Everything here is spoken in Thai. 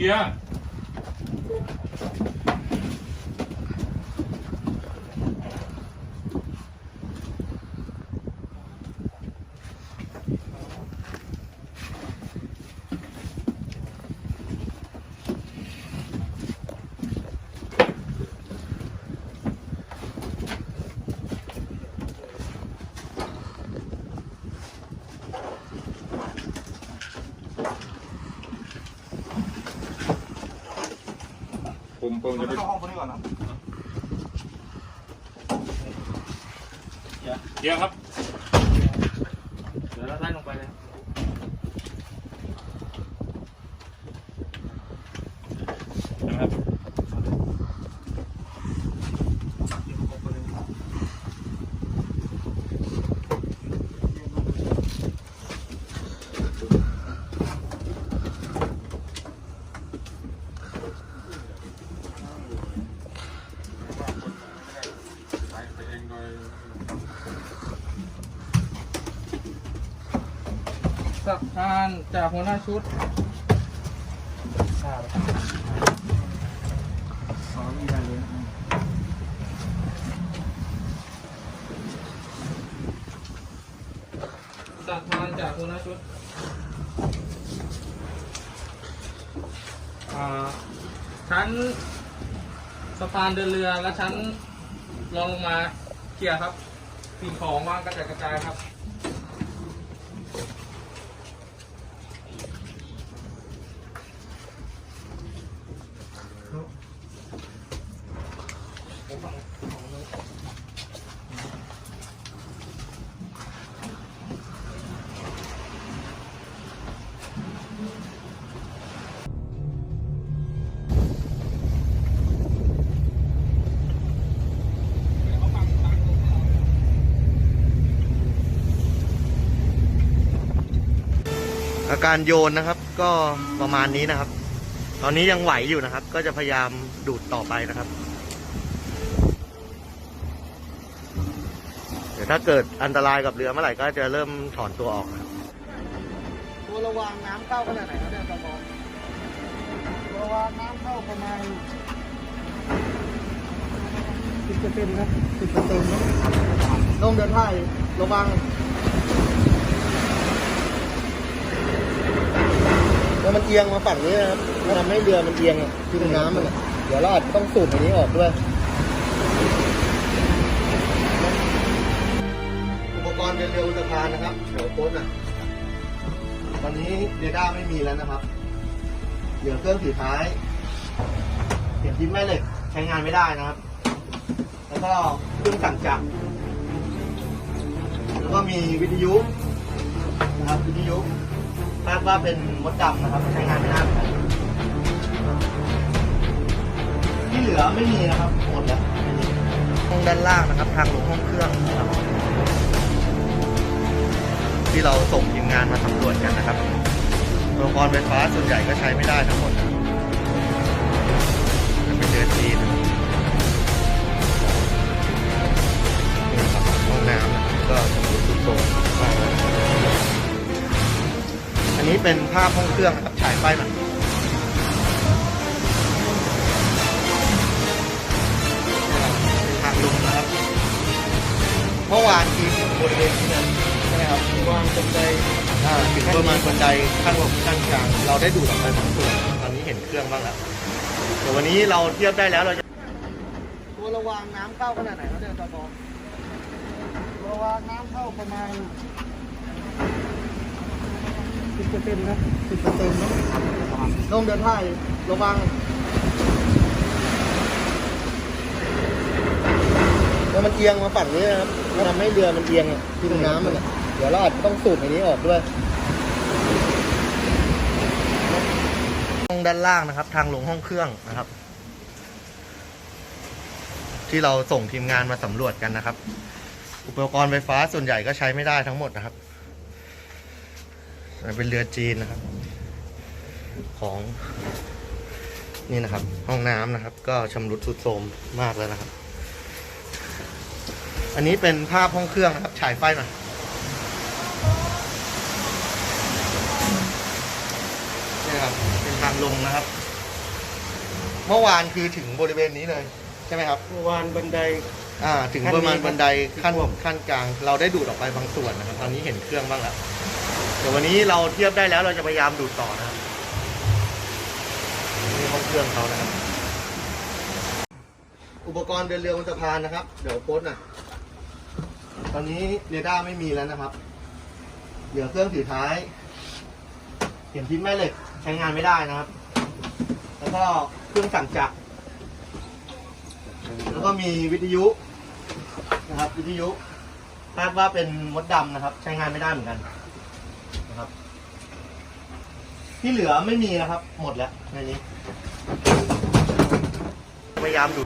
ลี มผมจะไปเข้าห้องคนนี้ก่อนนะเคลียร์ครับ เดี๋ยวเราไล่ลงไปเลย สักทานจากหัวหน้าชุดสองมีอะไรเลยสักทานจากหัวหน้าชุดอาชั้นสะพานเดินเรือและชั้นรองลงมา เคลียร์ครับสิ่งของวางกระจัดกระจายครับอา การโยนนะครับ ก็ประมาณนี้นะครับ ตอนนี้ยังไหวอยู่นะครับ ก็จะพยายามดูดต่อไปนะครับเดี๋ยวถ้าเกิดอันตรายกับเรือเมื่อไหร่ก็จะเริ่มถอนตัวออกครับตัวระวังน้ำเข้าขนาดไหนครับเนี่ยตะบอลระวังน้ำเข้าประมาณสิบเปอร์เซ็นต์ครับสิบเปอร์เซ็นต์นะลงเดินท่ายระวัง แล้วมันเอียงมาฝั่งนี้นะครับมันทำให้เรือมันเอียงอะคือน้ำมันอะเดี๋ยวเราอาจจะต้องสูบอันนี้ออกด้วย อุปกรณ์เดินเรืออุตภานนะครับแถวโค้ดอะ ตอนนี้เรดาร์ไม่มีแล้วนะครับ เหลือเครื่องสีท้ายเสียบยิ้มแม่เหล็กใช้งานไม่ได้นะครับ แล้วก็เครื่องสั่งจักรแล้วก็มีวิทยุนะครับวิทยุ คาดว่าเป็นมดดำนะครับใช้งานไม่ได้เหมือนกันที่เหลือไม่มีนะครับหมดแล้วห้องด้านล่างนะครับ ทางลงห้องเครื่องนะครับที่เราส่งทีมงานมาสำรวจกันนะครับอุปกรณ์ไฟฟ้าส่วนใหญ่ก็ใช้ไม่ได้ทั้งหมดนะเป็นเรือจีนห้องน้ำนะครับก็สมบูรณ์สุดโต่ง นี้เป็นภาพห้องเครื่องนะครับฉายไฟหน่อยเป็นทางลงนะครับ เมื่อวานทีมบริเวณที่นั้นใช่ไหมครับวางบันไดอ่าถึงประมาณบันไดขั้นบนขั้นกลาง เราได้ดูดออกไปบางส่วนตอนนี้เห็นเครื่องบ้างแล้วเดี๋ยววันนี้เราเทียบได้แล้วเราจะตัวระวังน้ำเข้าขนาดไหนครับเนี่ยตะบอลระวังน้ำเข้าประมาณ สิบเปอร์เซ็นต์ครับสิบเปอร์เซ็นต์นะลงเดินท่ายระวังแล้วมันเอียงมาฝั่งนี้นะครับมันทำให้เรือมันเอียงอะคือน้ำมันอะเดี๋ยวเราอาจจะต้องสูบอันนี้ออกด้วยห้องด้านล่างนะครับ ทางลงห้องเครื่องนะครับ ที่เราส่งทีมงานมาสำรวจกันนะครับ อุปกรณ์ไฟฟ้าส่วนใหญ่ก็ใช้ไม่ได้ทั้งหมดนะครับ เป็นเรือจีนนะครับ ของนี่นะครับ ห้องน้ำนะครับ ก็ชำรุดทรุดโทรมมากแล้วนะครับ อันนี้เป็นภาพห้องเครื่องนะครับฉายไฟหน่อยนี่นะครับเป็นทางลงนะครับ เมื่อวานคือถึงบริเวณนี้เลยใช่ไหมครับ เมื่อวานบันได อ่า ถึงขั้นประมาณนี้บันไดขั้นท่วมขั้นกลาง เราได้ดูดออกไปบางส่วนนะครับ ตอนนี้เห็นเครื่องบ้างแล้ว เดี๋ยววันนี้เราเทียบได้แล้วเราจะพยายามดูดต่อนะครับนี่ห้องเครื่องเขานะครับ อุปกรณ์เดินเรือบนสะพานนะครับ เดี๋ยวโพสต์น่อยตอนนี้เรดาร์ไม่มีแล้วนะครับ เหลือเครื่องถือท้าย เข็มทิศแม่เหล็กใช้งานไม่ได้นะครับ แล้วก็เครื่องสั่งจักร แล้วก็มีวิทยุนะครับ วิทยุคาดว่าเป็นมดดำนะครับ ใช้งานไม่ได้เหมือนกัน นะครับ ที่เหลือไม่มีนะครับ หมดแล้วในนี้พยายามดู